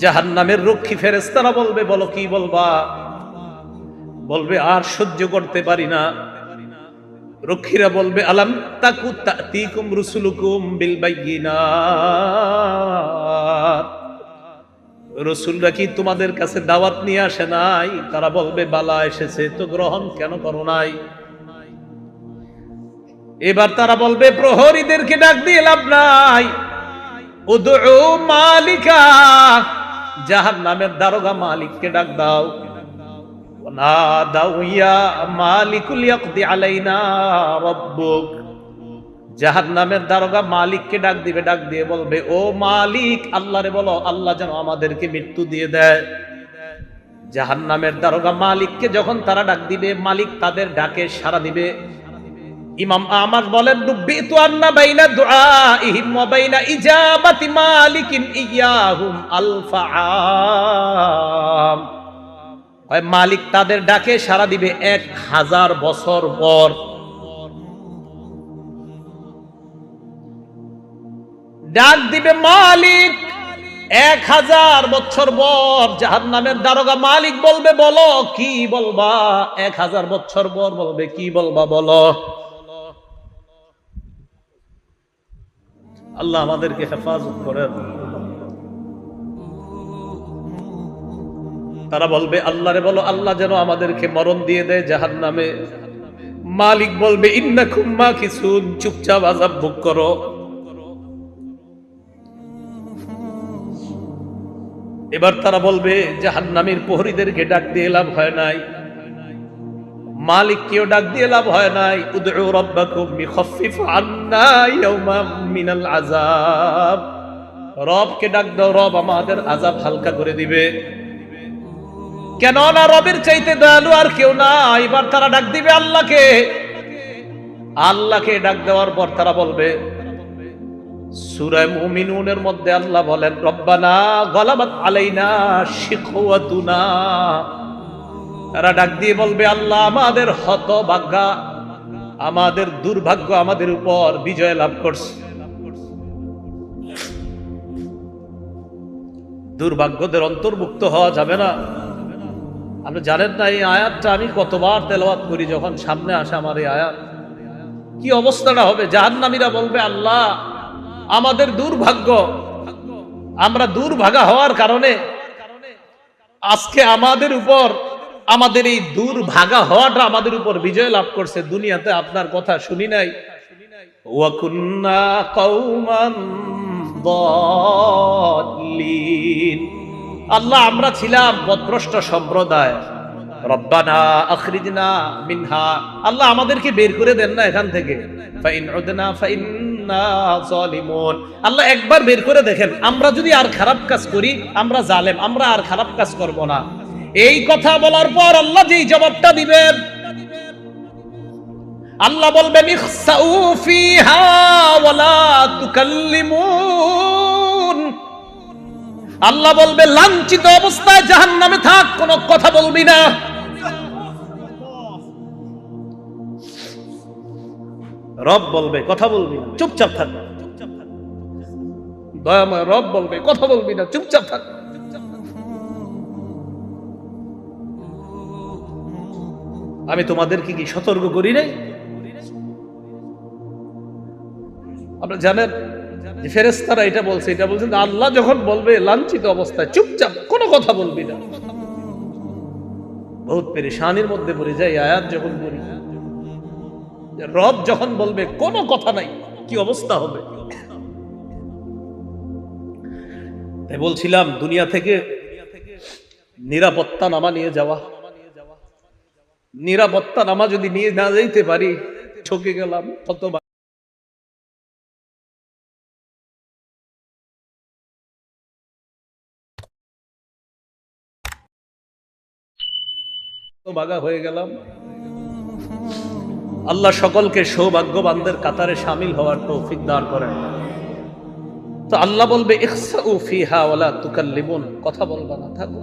জাহান নামের রক্ষী ফেরেস্তারা বলবে, বলো কি বলবা? বলবে, আর সহ্য করতে পারি না। রক্ষীরা বলবে, আলাম তাকু তাতিকুম রুসুলুকুম বিল বাইয়িনাত রসুলরা কি তোমাদের কাছে দাওয়াত নিয়ে আসে নাই? তারা বলবে, বালা এসেছে, তো গ্রহণ কেন করো নাই? এবার তারা বলবে, প্রহরীদেরকে ডাক দিয়ে লাভ নাই। মালিকা জাহান নামের দারোগা মালিককে ডাক দাও। নামের দারোগা মালিককে ডাক দিবে, ডাক দিয়ে বলবে, ও মালিক, আল্লাহরে বলো যেন আমাদেরকে মৃত্যু দিয়ে দেয়। জাহান নামের দারোগা মালিককে যখন তারা ডাক দিবে, মালিক তাদের ডাকে সাড়া দিবে। ইমাম আমার বলেন রুব্বিতু আন্না বাইনা দুআইহিম ওয়া বাইনা ইজাবাতি মালিকিন ইয়াহুম আলফাআম হয় মালিক তাদের ডাকে সাড়া দিবে এক হাজার বছর পর। ডাক দিবে, মালিক, এক হাজার বছর পর জাহান নামের দারোগা মালিক বলবে, বলো, কি বলবা? এক হাজার বছর পর বলবে, কি বলবা, বলো। আল্লাহ আমাদেরকে হেফাজত করেন। তারা বলবে, আল্লাহরে বলো, আল্লাহ যেন আমাদেরকে মরণ দিয়ে দেয় জাহান নামে মালিক বলবে ইন্না খুম্মা কিছু চুপচাপ আজাব ভোগ করো। এবার তারা বলবে জাহান নামের প্রহরীদেরকে ডাক দিয়ে লাভ হয় নাই। মালিক কেউ ডাক দিয়ে লাভ হয় নাই। উদউ রব্বাকুম বিখাফফিফ আন্না মিনাল আযাব। রবকে ডাক দাও, রব আমাদের আযাব হালকা করে দিবে। কেন না রবের চাইতে দয়ালু আর কেউ না এবার তারা ডাক দিবে আল্লাহকে। আল্লাহকে ডাক দেওয়ার পর তারা বলবে সুরায় মুমিনুনের মধ্যে আল্লাহ বলেন, রব্বানা গলাবাত আলাইনা শিখওয়াতুনা তারা ডাক দিয়ে বলবে, আল্লাহ আমাদের হতভাগ্যা। আমাদের দুর্ভাগ্য আমাদের উপর বিজয় লাভ করছে। দুর্ভাগ্যদের অন্তর্ভুক্ত হওয়া যাবে না। আপনি জানেন না, এই আয়াতটা আমি কতবার তেলাওয়াত করি যখন সামনে আসে আমার এই আয়াত। কি অবস্থাটা হবে? জাহান্নামীরা বলবে, আল্লাহ, আমাদের দুর্ভাগ্য। আমরা দুর্ভাগা হওয়ার কারণে আজকে আমাদের উপর আমাদের এই দুর্ভাগা হওয়াটা আমাদের উপর বিজয় লাভ করছে দুনিয়াতে আপনার কথা শুনি নাই। দাল্লিন। আল্লাহ, আমরা ছিলাম পথভ্রষ্ট সম্প্রদায়। রব্বানা আখরিজনা মিনহা। আল্লাহ, আমাদেরকে বের করে দেন না এখান থেকে। ফাইন আল্লাহ, একবার বের করে দেখেন, আমরা যদি আর খারাপ কাজ করি, আমরা জালেম, আমরা আর খারাপ কাজ করব না। এই কথা বলার পর আল্লাহ যেই জবাবটা দিবেন আল্লাহ বলবেন আল্লাহ বলবে, লাঞ্ছিত অবস্থায় জাহান্নামে থাক, কোনো কথা বলবি না। রব বলবে, কথা বলবি না, চুপচাপ থাক। রব বলবে, কথা বলবি না, চুপচাপ থাক। আমি তোমাদেরকে কি সতর্ক করি নাই? আপনারা জানেন ফেরেস্তারা এটা বলছে, এটা বলছেন আল্লাহ যখন বলবে, লাঞ্ছিত অবস্থায় চুপচাপ কোনো কথা বলবি না। বহুত পেরেশানির মধ্যে পড়ে যায় আয়াত যখন যে রব যখন বলবে, কোনো কথা নাই, কি অবস্থা হবে? তাই বলছিলাম, দুনিয়া থেকে নিরাপত্তা নামা নিয়ে যাওয়া। নিরাপত্তা নামা যদি নিয়ে না যাইতে পারি, ঠকে গেলাম কত বাগা হয়ে গেলাম। আল্লাহ সকলকে সৌভাগ্যবানদের কাতারে সামিল হওয়ার তৌফিক দান করেন। তো আল্লাহ বলবে কথা বলবা না, থাকো।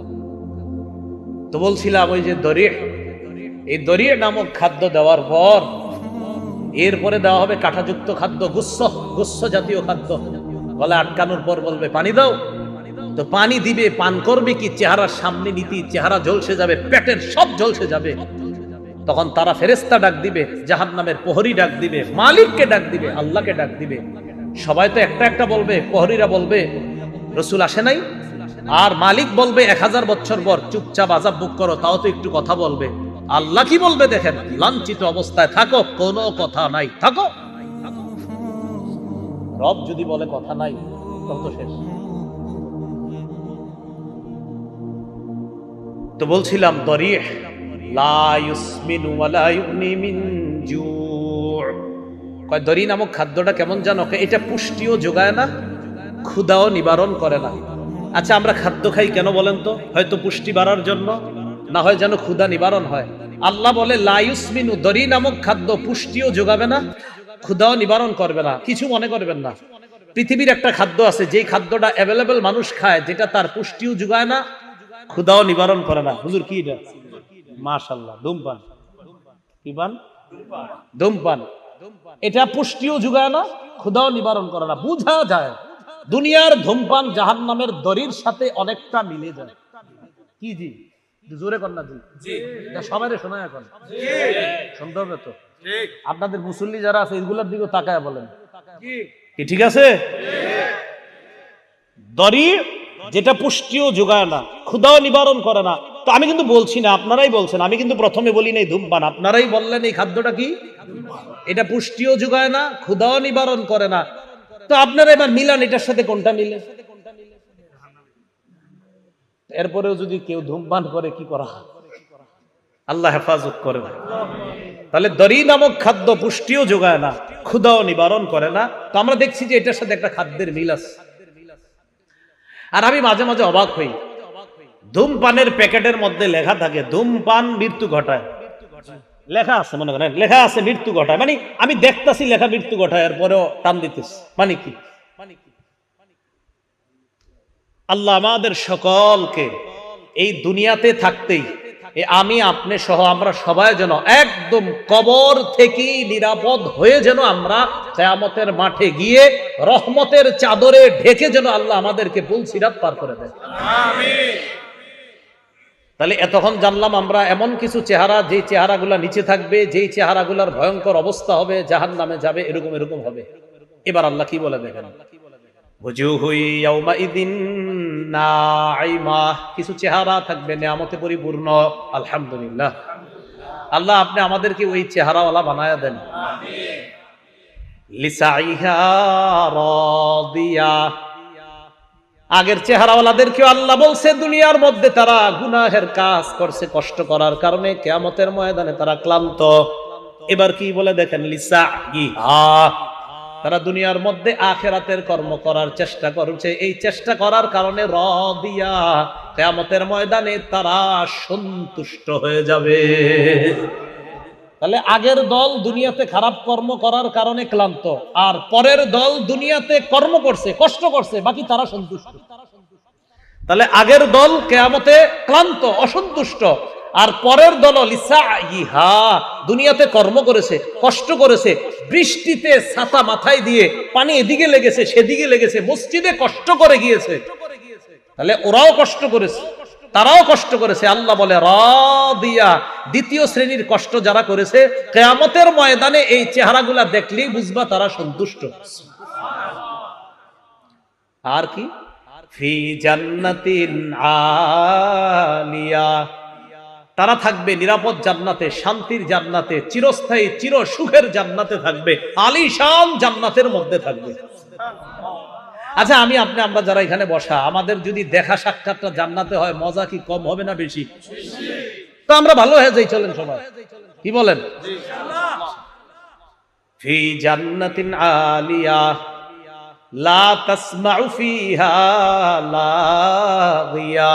তো বলছিলাম ওই যে দরিয়ে এই দরিয়ে নামক খাদ্য দেওয়ার পর, এরপরে দেওয়া হবে কাঁটাযুক্ত খাদ্য গুচ্ছ গুচ্ছ জাতীয় খাদ্য। গলা আটকানোর পর বলবে, পানি দাও। তো পানি দিবে, পান করবে কি? চেহারার সামনে নীতি, চেহারা ঝলসে যাবে, পেটের সব ঝলসে যাবে। তখন তারা ফেরেস্তা ডাক দিবে জাহান নামের প্রহরী ডাক দিবে, মালিককে ডাক দিবে, আল্লাহকে ডাক দিবে। সবাই তো একটা একটা বলবে, প্রহরীরা বলবে, রসুল আসে নাই? আর মালিক বলবে, এক হাজার বছর পর, চুপচাপ আজাব বুক করো, তাও তো একটু কথা বলবে। আল্লাহ কি বলবে দেখেন? লাঞ্ছিত অবস্থায় থাকো, কোনো কথা নাই। থাকো। রব যদি বলে কথা নাই তখন তো শেষ। তো বলছিলাম, দরিহ দরি নামক খাদ্যটা কেমন জানো? এটা পুষ্টিও যোগায় না ক্ষুদাও নিবারণ করে না। আচ্ছা আমরা খাদ্য খাই কেন বলেন তো? হয়তো পুষ্টি বাড়ার জন্য। না হয় যেন ক্ষুদা নিবারণ হয়। আল্লাহ বলে লাইসমিনু দরি নামক খাদ্য পুষ্টিও যোগাবে না ক্ষুদাও নিবারণ করবে না, কিছু মনে করবেন না। পৃথিবীর একটা খাদ্য আছে, যেই খাদ্যটা অ্যাভেলেবেল মানুষ খায়, যেটা তার পুষ্টিও যোগায় না ক্ষুদাও নিবারণ করে না। হুজুর, কি এটা? মাশাল্লাহ ধূমপান। কি পান? ধূমপান। এটা পুষ্টিও যোগায় না ক্ষুদাও নিবারণ করে না। বুঝা যায়, দুনিয়ার ধূমপান জাহান নামের দরির সাথে অনেকটা মিলে যায়। কি জি? জোরে না জি। সবাই শোনা এখন। শুনতে হবে তো। আপনাদের মুসল্লি যারা আছে এগুলোর দিকে তাকায় বলেন। কি ঠিক আছে? দড়ি যেটা পুষ্টিও যোগায় না ক্ষুদাও নিবারণ করে না। তো আমি কিন্তু বলছি না আপনারাই বলছেন। আমি কিন্তু প্রথমে বলি নাই ধূমপান। আপনারাই বললেন এই খাদ্যটা কি? এটা পুষ্টিও যোগায় না ক্ষুদাও নিবারণ করে না। তো আপনারা এবার মিলান এটার সাথে কোনটা মিলে? এরপরেও যদি কেউ ধূমপান করে, কি করা? আল্লাহ হেফাজত করে না। তাহলে দরি নামক খাদ্য পুষ্টিও যোগায় না, ক্ষুদাও নিবারণ করে না। তো আমরা দেখছি যে এটার সাথে একটা খাদ্যের মিল আছে। আর আমি মাঝে মাঝে অবাক হই। ধূমপানের প্যাকেটের মধ্যে লেখা থাকে, ধূমপান মৃত্যু ঘটায়। লেখা আছে, মনে করেন। লেখা আছে, মৃত্যু ঘটায়। মানে আমি দেখতাছি লেখা মৃত্যু ঘটায়, এরপরেও টান দিতেছি। মানে কি? আল্লাহ আমাদের সকলকে এই দুনিয়াতে থাকতেই আমি, আপনি সহ আমরা সবাই যেন একদম কবর থেকেই নিরাপদ হয়ে যেন আমরা কেয়ামতের মাঠে গিয়ে রহমতের চাদরে ঢেকে যেন আল্লাহ আমাদেরকে ফুল সিরাত পার করে দেয় তাহলে এতক্ষণ জানলাম আমরা এমন কিছু চেহারা, যেই চেহারাগুলা নিচে থাকবে, যেই চেহারাগুলার ভয়ঙ্কর অবস্থা হবে জাহান নামে যাবে, এরকম এরকম হবে। এবার আল্লাহ কি বলে দেখেন? কিছু চেহারা থাকবে, নিয়ামতে পরিপূর্ণ, আলহামদুলিল্লাহ। আল্লাহ আপনি আমাদেরকে ওই চেহারাওয়ালা বানায়া দেন। আগের চেহারাওয়ালাদেরকেও আল্লাহ বলছে, দুনিয়ার মধ্যে তারা গুনাহের কাজ করছে, কষ্ট করার কারণে কেয়ামতের ময়দানে তারা ক্লান্ত। এবার কি বলে দেখেন? লিসা ইহা তারা দুনিয়ার মধ্যে আখেরাতের কর্ম করার চেষ্টা করছে। এই চেষ্টা করার কারণে র দিয়া কেয়ামতের ময়দানে তারা সন্তুষ্ট হয়ে যাবে। তাহলে আগের দল দুনিয়াতে খারাপ কর্ম করার কারণে ক্লান্ত, আর পরের দল দুনিয়াতে কর্ম করছে, কষ্ট করছে, বাকি তারা সন্তুষ্ট। তাহলে আগের দল কেয়ামতে ক্লান্ত, অসন্তুষ্ট আর পরের দল ইহা দুনিয়াতে কর্ম করেছে, কষ্ট করেছে, বৃষ্টিতে ছাতা মাথায় দিয়ে পানি এদিকে লেগেছে, সেদিকে লেগেছে, মসজিদে কষ্ট করে গিয়েছে। তাহলে ওরাও কষ্ট করেছে, তারাও কষ্ট করেছে। আল্লাহ বলে দিয়া দ্বিতীয় শ্রেণির কষ্ট যারা করেছে, কেয়ামতের ময়দানে এই চেহারাগুলা দেখলেই বুঝবা তারা সন্তুষ্ট। আর কি? ফি জান্নাতিন আলিয়া। তারা থাকবে নিরাপদ জান্নাতে, শান্তির জান্নাতে, চিরস্থায়ী, চির সুখের জান্নাতে থাকবে, আলিশান জান্নাতের মধ্যে থাকবে। আচ্ছা আমি, আপনি, আমরা যারা এখানে বসা, আমাদের যদি দেখা সাক্ষাৎটা জান্নাতে হয়, মজা কি কম হবে না বেশি? তো আমরা ভালো হয়ে যাই, চলেন সবাই। কি বলেন? জান্নাতিন আলিয়া, লা তাসমাউ ফিহা লাগিয়া।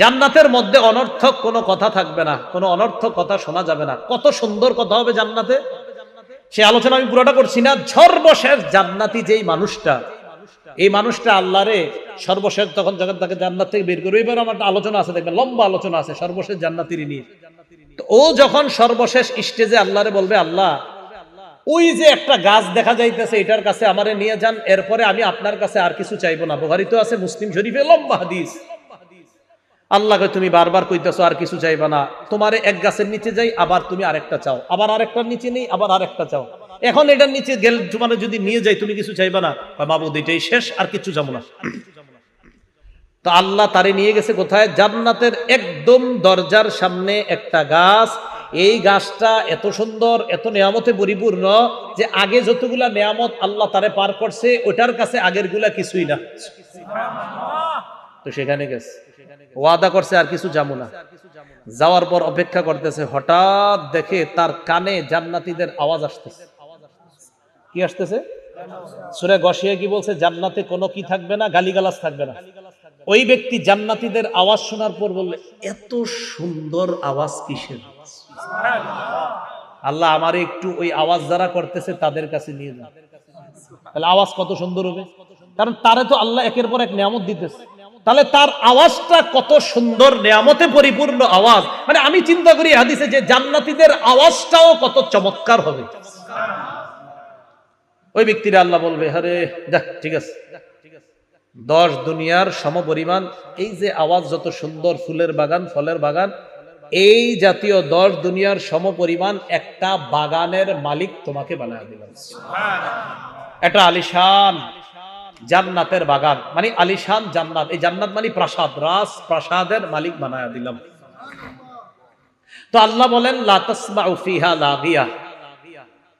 জান্নাতের মধ্যে অনর্থক কোনো কথা থাকবে না, কোনো অনর্থক কথা শোনা যাবে না। কত সুন্দর কথা হবে জান্নাতে। সে আলোচনা আমি পুরোটা করছি না, সর্বশেষ জান্নাতি যেই মানুষটা, এই মানুষটা আল্লাহরে সর্বশেষ তখন যখন তাকে জান্নাত থেকে বের করবে এবার আমার আলোচনা আছে, দেখবেন লম্বা আলোচনা আছে, সর্বশেষ জান্নাতির নিয়ে তো ও যখন সর্বশেষ স্টেজে আল্লাহরে বলবে, আল্লাহ ওই যে একটা গাছ দেখা যাইতেছে, এটার কাছে আমারে নিয়ে যান, এরপরে আমি আপনার কাছে আর কিছু চাইব না। বুহারি তো আছে, মুসলিম শরীফে লম্বা হাদিস। আল্লাহকে তুমি বারবার কইতেছো আর কিছু চাইবা না। তোমারে এক গাছের নিচে যাই, আবার তুমি আরেকটা চাও। আবার আরেকটার নিচে নেই, আবার আরেকটা চাও। এখন এটার নিচে গেল, তোমার যদি নিয়ে যাই, তুমি কিছু চাইবা না? বাবুদ এটাই শেষ, আর কিছু যাব না। তো আল্লাহ তারে নিয়ে গেছে কোথায়? জান্নাতের একদম দরজার সামনে একটা গাছ এই গাছটা এত সুন্দর, এত নিয়ামতে পরিপূর্ণ যে আগে যতগুলা নিয়ামত আল্লাহ তারে পার করছে, ওটার কাছে আগেরগুলা কিছুই না। তো সেখানে গেছে। ওয়াদা করছে আর কিছু যাব না। যাওয়ার পর অপেক্ষা করতেছে, হঠাৎ দেখে তার কানে জান্নাতীদের আওয়াজ আসতেছে। কি আসতেছে? সুরে গসিয়ে কি বলছে? জান্নাতে কোনো কি থাকবে না, গালিগালাজ থাকবে না। ওই ব্যক্তি জান্নাতীদের আওয়াজ শোনার পর বললে, এত সুন্দর আওয়াজ কিসের? আল্লাহ আমার একটু ওই আওয়াজ যারা করতেছে তাদের কাছে নিয়ে যান। তাহলে আওয়াজ কত সুন্দর হবে? কারণ তারে তো আল্লাহ একের পর এক নিয়ামত দিতেছে। তাহলে তার আওয়াজটা কত সুন্দর, নিয়ামতে পরিপূর্ণ আওয়াজ। মানে আমি চিন্তা করি হাদিসে যে জান্নাতীদের আওয়াজটাও কত চমৎকার হবে। ওই ব্যক্তিরা আল্লাহ বলবে, আরে দেখ ঠিক আছে। দশ দুনিয়ার সমপরিমাণ, এই যে আওয়াজ যত সুন্দর, ফুলের বাগান, ফলের বাগান এই জাতীয় দশ দুনিয়ার সম সমপরিমাণ একটা বাগানের মালিক তোমাকে বানায় দিলাম এটা আলিশান জান্নাতের বাগান। মানে আলিশান জান্নাত। এই জান্নাত মানে প্রাসাদ রাস প্রাসাদের মালিক বানায় দিলাম তো আল্লাহ বলেন লাতাসমা লাগিয়া।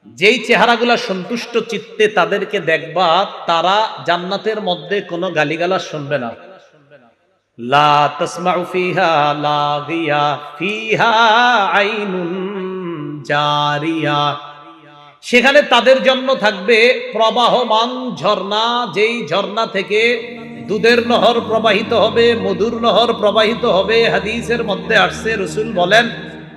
যেই চেহারাগুলা সন্তুষ্ট চিত্তে তাদেরকে দেখবা, তারা জান্নাতের মধ্যে কোনো গালিগালাজ শুনবে না। লা তাসমাউ ফিহা লাগিয়া, ফিহা আইনুন জারিয়া। সেখানে তাদের জন্য থাকবে প্রবাহমান ঝর্ণা, যেই ঝর্ণা থেকে দুধের নহর প্রবাহিত হবে, মধুর নহর প্রবাহিত হবে। হাদিসের মধ্যে আসছে, রসুল বলেন,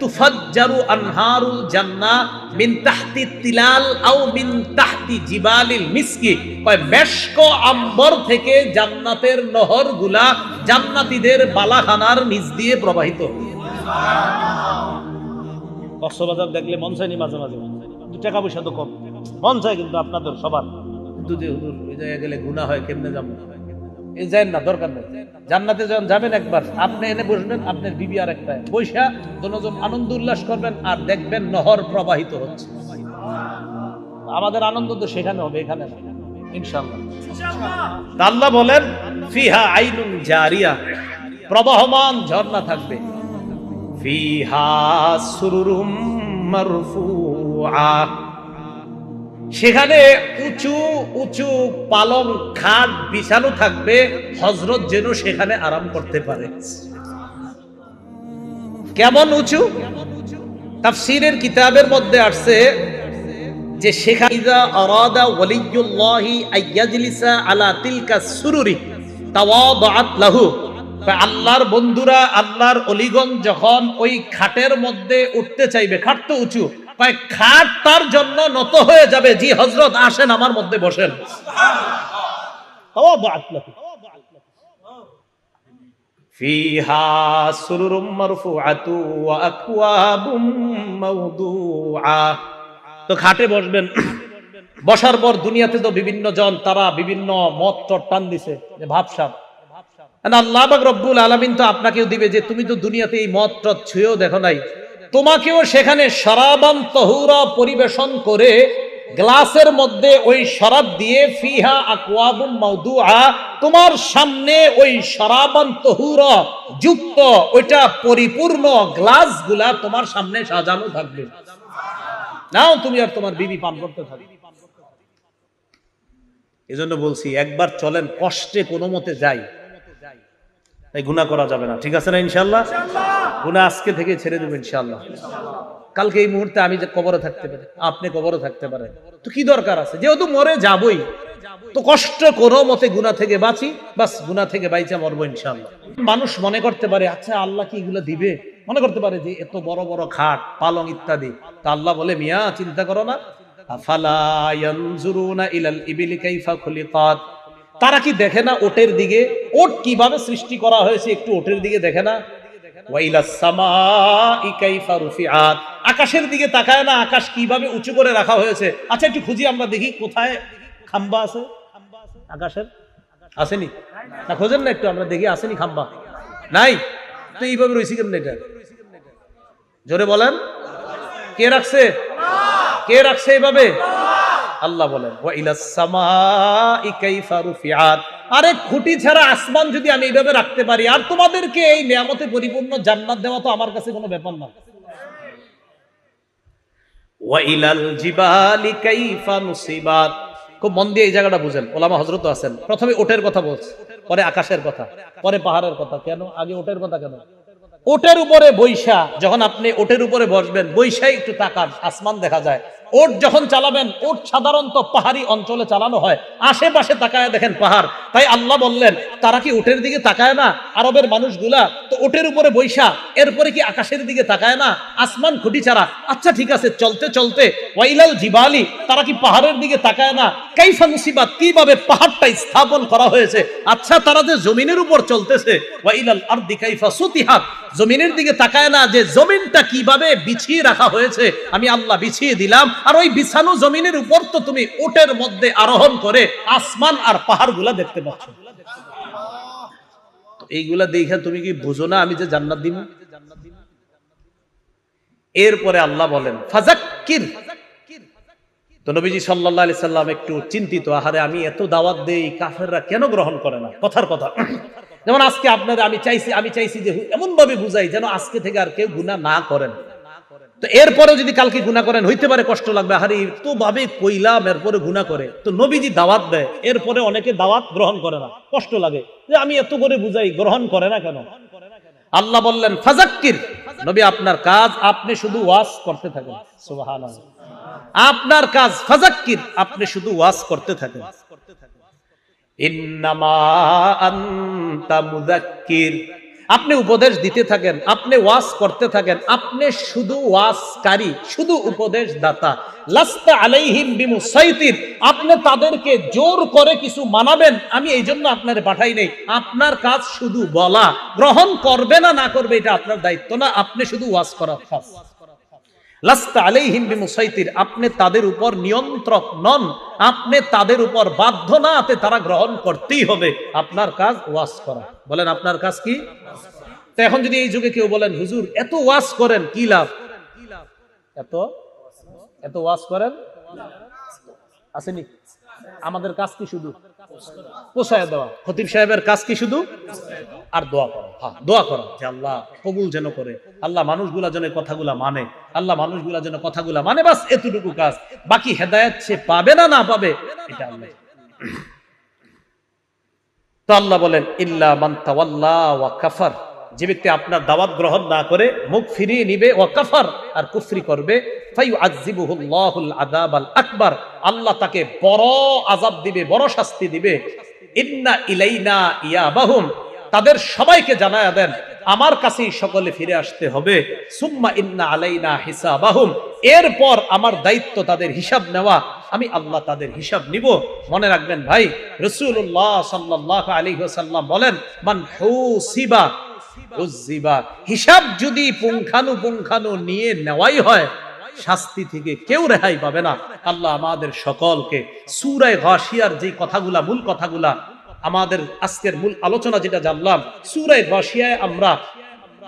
তুফাজ্জারু আনহারুল জান্না মিন তাহতি তিলাল আও মিন তাহতি জিবালিল মিসকি। কয়, মেশক আম্বর থেকে জান্নাতের নহরগুলা জান্নাতীদের বালাখানার নিচ দিয়ে প্রবাহিত। কক্সবাজার দেখলে মন চায়নি মাঝে মাঝে। টাকা পয়সা তো কম। মন চায় কিন্তু আপনাদের সবার। কিন্তু যে হুজুর ওই জায়গায় গেলে গুণা হয় কেমনে যাব? এই যায় না দরকার নেই। জান্নাতে যখন যাবেন একবার আপনি এনে বসবেন আপনার বিবি আর একটা বৈশা দুজন আনন্দ উল্লাস করবেন আর দেখবেন নহর প্রবাহিত হচ্ছে। আমাদের আনন্দ তো সেখানে হবে এখানে না আল্লাহ বলেন ফিহা আইনুন জারিয়া। প্রবাহমান ঝর্ণা থাকবে। ফিহা সুরুরুম মারফুআ। সেখানে উঁচু উঁচু পালং খাট বিছানো থাকবে। হজরত যেন সেখানে আরাম করতে পারে। কেমন উঁচু? তাফসীরের কিতাবের মধ্যে আসছে যে আল্লাহর বন্ধুরা, আল্লাহর অলিগঞ্জ যখন ওই খাটের মধ্যে উঠতে চাইবে, খাট তো উঁচু খাট তার জন্য নত হয়ে যাবে, জি হজরত আসেন আমার মধ্যে বসেন। ফিহা সুরুরুম মারফুআতু ওয়া খাটে বসবেন। বসার পর দুনিয়াতে তো বিভিন্ন জন, তারা বিভিন্ন মত টান দিছে, যে ভাবসাব শরাব দিয়ে ফিহা তোমার সামনে ওই শরাবান যুক্ত, ওইটা পরিপূর্ণ গ্লাসগুলা তোমার সামনে সাজানো থাকবে। নাও তুমি আর তোমার বিবি পান করতে থাকবে এজন্য বলছি একবার চলেন কষ্টে কোনো মতে যাই। তাই গুণা করা যাবে না ঠিক আছে না ইনশাল্লাহ গুণা আজকে থেকে ছেড়ে দেবো ইনশাল্লাহ কালকে এই মুহূর্তে আমি যে কবরে থাকতে পারি আপনি কবরে থাকতে পারেন। তো কি দরকার আছে? যেহেতু মরে যাবই তো কষ্ট কোনো মতে গুণা থেকে বাঁচি বাস গুণা থেকে বাইচা মরবো ইনশাল্লাহ মানুষ মনে করতে পারে আচ্ছা আল্লাহ কি এগুলো দিবে? মনে করতে পারে যে এত বড় বড় খাট, পালং ইত্যাদি। তা আল্লাহ বলে, মিয়া, চিন্তা করো না। তারা কি দেখে না ওটের দিকে? ওট কীভাবে সৃষ্টি করা হয়েছে একটু ওটের দিকে দেখে না? আকাশের দিকে তাকায় না, আকাশ কীভাবে উঁচু করে রাখা হয়েছে? আচ্ছা একটু খুঁজি, আমরা দেখি কোথায় খাম্বা আছে। আকাশের? আসেনি? না, খোঁজেন না একটু, আমরা দেখি, আসেনি খাম্বা। নাই? তো এইভাবে রয়েছি কেমন এটা? জোরে বলেন। কে রাখছে? কে রাখছে এইভাবে? আল্লাহ বলেন আরে খুঁটি ছাড়া আসমান যদি আমি এইভাবে রাখতে পারি, আর তোমাদেরকে এই নিয়ামতে পরিপূর্ণ জান্নাত দেওয়া তো আমার কাছে কোনো ব্যাপার না। খুব মন দিয়ে এই জায়গাটা বুঝেন, ওলামা হজরত আছেন। প্রথমে ওটের কথা বলছে, পরে আকাশের কথা, পরে পাহাড়ের কথা। কেন? আগে ওটের কথা কেন? ওটের উপরে বৈশা যখন আপনি ওটের উপরে বসবেন বৈশা একটু তাকান আসমান দেখা যায়। ওট যখন চালাবেন, ওট সাধারণত পাহাড়ি অঞ্চলে চালানো হয়। আশেপাশে তাকায় দেখেন পাহাড়। তাই আল্লাহ বললেন, তারা কি ওটের দিকে তাকায় না? আরবের মানুষগুলা তো ওটের উপরে বৈশা, এরপরে কি আকাশের দিকে তাকায় না? আসমান খুঁটি ছাড়া। আচ্ছা ঠিক আছে, চলতে চলতে। ওয়াইলাল জিবালি, তারা কি পাহাড়ের দিকে তাকায় না? কাইফা মুসিবাত, কীভাবে পাহাড়টা স্থাপন করা হয়েছে? আচ্ছা তারা যে জমিনের উপর চলতেছে, ওয়াইলাল আরদি কাইফা সুতিহাত জমিনের দিকে তাকায় না যে জমিনটা কীভাবে বিছিয়ে রাখা হয়েছে? আমি আল্লাহ বিছিয়ে দিলাম আর ওই বিছানো জমিনের উপর তো তুমি ওটের মধ্যে আরোহণ করে আসমান আর পাহাড়গুলা দেখতে পাচ্ছ। এইগুলা দেখে তুমি কি বুঝো না আমি যে জান্নাত দিব? এরপরে আল্লাহ বলেন ফাজাক্কির তো নবীজি সাল্লাল্লাহু আলাইহি সাল্লাম একটু চিন্তিত, আহারে, আমি এত দাওয়াত দেই, কাফেররা কেন গ্রহণ করে না? কথার কথা। যেমন আজকে আপনারা আমি চাইছি আমি চাইছি যে এমন ভাবে বুঝাই যেন আজকে থেকে আর কেউ গুনাহ না করেন তো এরপরে যদি কালকে গুণা করেন, হইতে পারে কষ্ট লাগবে। আরে তো ভাবে কইলাম, এরপরে গুণা করে। তো নবীজি দাওয়াত দেয়, এরপরে অনেকে দাওয়াত গ্রহণ করে না। কষ্ট লাগে। যে আমি এত করে বুঝাই, গ্রহণ করে না কেন? আল্লাহ বললেন ফাজাক্কির নবী, আপনার কাজ, আপনি শুধু ওয়াজ করতে থাকেন। সুবহানাল্লাহ। আপনার কাজ ফাজাক্কির আপনি শুধু ওয়াজ করতে থাকেন। ইন্নামা আনতা মুযাক্কির। আপনি উপদেশ দিতে থাকেন, আপনি ওয়াজ করতে থাকেন, আপনি শুধু ওয়াজকারী, শুধু উপদেশ দাতা লাস্তা আলাইহিম বিমুসাইতির আপনি তাদেরকে জোর করে কিছু মানাবেন, আমি এই জন্য আপনার পাঠাই নেই। আপনার কাজ শুধু বলা, গ্রহণ করবে না না করবে, এটা আপনার দায়িত্ব না, আপনি শুধু ওয়াজ করা কাজ আপনি তাদের উপর নিয়ন্ত্রক নন, আপনি তাদের উপর বাধ্য না তারা গ্রহণ করতেই হবে। আপনার কাজ ওয়াজ করা। বলেন, আপনার কাজ কি? এখন যদি এই যুগে কেউ বলেন, হুজুর, এত ওয়াজ করেন, কি লাভ? এত? এত ওয়াজ করেন? আসেনি? আমাদের কাজ কি শুধু? পোষায় দেওয়া। খতিব সাহেবের কাজ কি শুধু? আর দোয়া করো। হ্যাঁ দোয়া করো। যে আল্লাহ কবুল যেন করে, আল্লাহ মানুষগুলা যেন কথাগুলা মানে আল্লাহ মানুষগুলা যেন কথাগুলা মানে বাস এতটুকু কাজ। বাকি হেদায়ত সে পাবে না না পাবে, এটা আল্লাহ তো আল্লাহ বলেন, ইল্লা মান ওয়া কাফার। যে ব্যক্তি আপনার দাওয়াত গ্রহণ না করে মুখ ফিরিয়ে নিবে ও কাফার, আর কুফরি করবে আকবার, আল্লাহ তাকে বড় আযাব দিবে, বড় শাস্তি দিবে। ইন্না ইলাইনা ইয়াবাহুম, তাদের সবাইকে জানায় দেন, আমার কাছেই সকলে ফিরে আসতে হবে। সুম্মা ইন্না আলাইনা হিসাবাহুম, এরপর আমার দায়িত্ব তাদের হিসাব নেওয়া, আমি আল্লাহ তাদের হিসাব নিব। মনে রাখবেন ভাই রসুল্লাহ সাল্লাহ আলী সাল্লাম বলেন, মান হুসিবা হিসাব যদি পুঙ্খানু পুঙ্খানু নিয়ে নেওয়াই হয়, শাস্তি থেকে কেউ রেহাই পাবে না। আল্লাহ আমাদের সকলকে সুরায় ঘাসিয়ার যে কথাগুলা, মূল কথাগুলা, আমাদের আজকের মূল আলোচনা যেটা জানলাম সুরায় ঘাসিয়ায় আমরা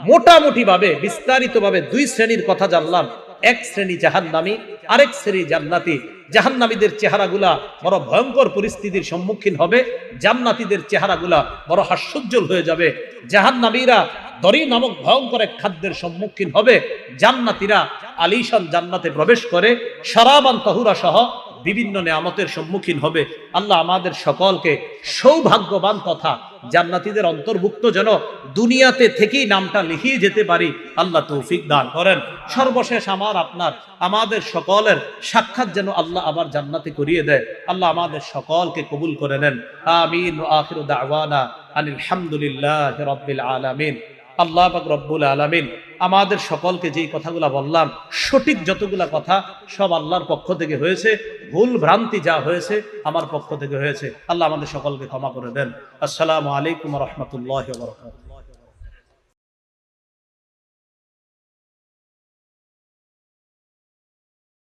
মোটামুটি ভাবে বিস্তারিত ভাবে দুই শ্রেণির কথা জানলাম। এক শ্রেণি জাহান্নামী, আরেক শ্রেণি জান্নাতি। জাহান্নামীদের চেহারাগুলা বড় ভয়ঙ্কর পরিস্থিতির সম্মুখীন হবে, জান্নাতীদের চেহারাগুলা বড় হাস্যোজ্জ্বল হয়ে যাবে। জাহান্নামীরা দরি নামক ভয়ঙ্কর এক খাদ্যের সম্মুখীন হবে। জান্নাতীরা আলিশান জান্নাতে প্রবেশ করে, সারাবান তহুরা সহ বিভিন্ন নেয়ামতের সম্মুখীন হবে। আল্লাহ আমাদের সকলকে সৌভাগ্যবান তথা জান্নাতীদের অন্তর্ভুক্ত যেন দুনিয়াতে থেকেই নামটা লিখিয়ে যেতে পারি, আল্লাহ তৌফিক দান করেন। সর্বশেষ আমার, আপনার, আমাদের সকলের সাক্ষাৎ যেন আল্লাহ আবার জান্নাতে করিয়ে দেয়। আল্লাহ আমাদের সকলকে কবুল করে নেন। আমিন আখির দাওয়ানা আনিল হামদুলিল্লাহ রব্বিল আলামিন। আল্লাহ পাক রব্বুল আলমিন আমাদের সকলকে যেই কথাগুলা বললাম, সঠিক যতগুলা কথা সব আল্লাহর পক্ষ থেকে হয়েছে, ভুল ভ্রান্তি যা হয়েছে আমার পক্ষ থেকে হয়েছে। আল্লাহ আমাদের সকলকে ক্ষমা করে দেন। আসসালামু আলাইকুম রহমতুল্লাহ